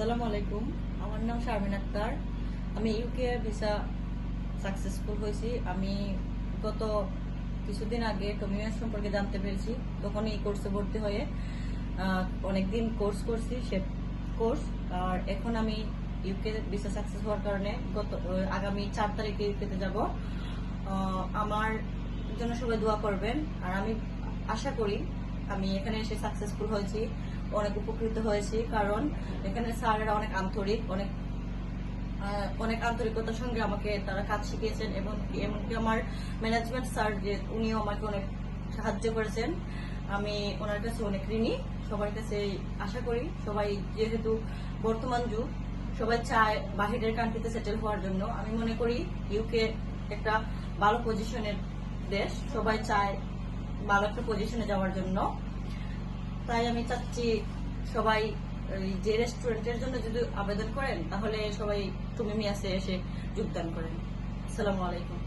আসসালামু আলাইকুম। আমার নাম শারমিন আক্তার। আমি ইউকে ভিসা সাকসেসফুল হয়েছি। আমি গত কিছুদিন আগে কমিউনিটি সম্পর্কে জানতে পেরেছি। তখন এই কোর্সে ভর্তি হয়ে অনেকদিন কোর্স করছি, সে কোর্স আর এখন আমি ইউকে ভিসা সাকসেস হওয়ার কারণে গত আগামী চার তারিখে ইউকেতে যাব। আমার জন্য সবাই দোয়া করবেন। আর আমি আশা করি আমি এখানে এসে সাকসেসফুল হয়েছি। অনেক উপকৃত হয়েছি, কারণ এখানে স্যারেরা অনেক আন্তরিক, অনেক অনেক আন্তরিকতার সঙ্গে আমাকে তারা কাজ শিখিয়েছেন এবং এমনকি আমার ম্যানেজমেন্ট স্যার যে, উনিও আমাকে অনেক সাহায্য করেছেন। আমি ওনার কাছে অনেক ঋণী, সবার কাছে আশা করি সবাই যেহেতু বর্তমান যুগ, সবাই চায় বাহিরের কান্ট্রিতে সেটেল হওয়ার জন্য। আমি মনে করি ইউকে একটা ভালো পজিশনের দেশ, সবাই চায় ভালো একটা পজিশনে যাওয়ার জন্য। তাই আমি চাচ্ছি সবাই যে রেস্টুরেন্টের জন্য যদি আবেদন করেন, তাহলে সবাই তুমি মিয়াসে এসে যোগদান করেন। আসসালামু আলাইকুম।